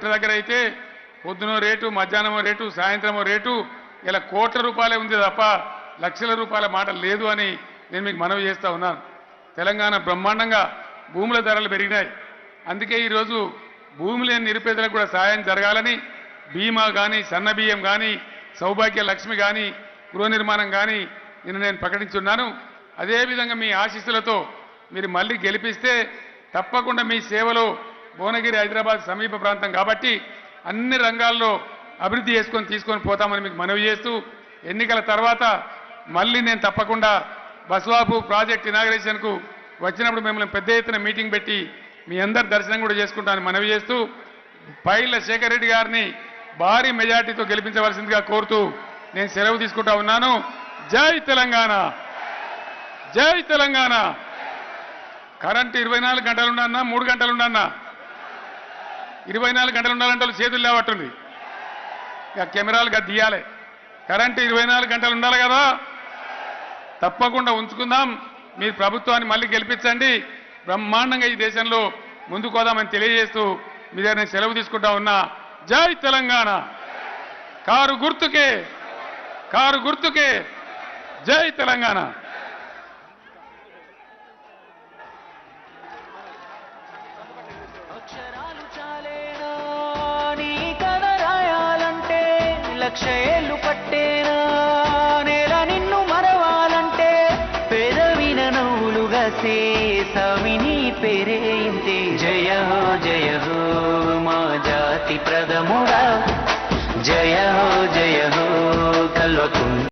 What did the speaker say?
గుట్ట దగ్గర అయితే పొద్దున రేటు మధ్యాహ్నం రేటు సాయంత్రం రేటు ఇలా కోట్ల రూపాయలే ఉంది తప్ప లక్షల రూపాయల మాట లేదు అని నేను మీకు మనవి చేస్తూ ఉన్నాను. తెలంగాణ బ్రహ్మాండంగా భూముల ధరలు పెరిగినాయి. అందుకే ఈరోజు భూమి లేని నిరుపేదలకు కూడా సాయం జరగాలని బీమా కానీ సన్న బియ్యం కానీ సౌభాగ్య లక్ష్మి కానీ గృహ నిర్మాణం కానీ నిన్న నేను ప్రకటించున్నాను. అదేవిధంగా మీ ఆశీస్సులతో మీరు మళ్ళీ గెలిపిస్తే తప్పకుండా మీ సేవలో భువనగిరి హైదరాబాద్ సమీప ప్రాంతం కాబట్టి అన్ని రంగాల్లో అభివృద్ధి చేసుకొని తీసుకొని పోతామని మీకు మనవి చేస్తూ ఎన్నికల తర్వాత మళ్ళీ నేను తప్పకుండా బస్వాపు ప్రాజెక్ట్ ఇనాగ్రేషన్కు వచ్చినప్పుడు మిమ్మల్ని పెద్ద ఎత్తున మీటింగ్ పెట్టి మీ అందరి దర్శనం కూడా చేసుకుంటానని మనవి చేస్తూ పైల శేఖర్ రెడ్డి గారిని భారీ మెజార్టీతో గెలిపించవలసిందిగా కోరుతూ నేను సెలవు తీసుకుంటా ఉన్నాను. జై తెలంగాణ! జై తెలంగాణ! కరెంట్ ఇరవై నాలుగు గంటలు ఉండన్నా మూడు గంటలు ఉండన్నా ఇరవై నాలుగు గంటలు ఉండాలంటే వాళ్ళు చేతులు లేవట్టుంది ఇక కెమెరాలు గది తీయాలి కరెంటు ఇరవై నాలుగు గంటలు ఉండాలి కదా? తప్పకుండా ఉంచుకుందాం. మీరు ప్రభుత్వాన్ని మళ్ళీ గెలిపించండి. బ్రహ్మాండంగా ఈ దేశంలో ముందుకు పోదామని తెలియజేస్తూ మీ దగ్గర నేను సెలవు తీసుకుంటా ఉన్నా. జై తెలంగాణ. కారు గుర్తుకే. కారు గుర్తుకే. జై తెలంగాణ. లక్ష ఏళ్ళు పట్టేనా నేల నిన్ను మరవాలంటే పెదవిన నవ్వులుగా సేసవిని పేరేంటే? జయ హో జయ హో మా జాతి ప్రథముడా. జయ హో జయ హో కల్వకుండ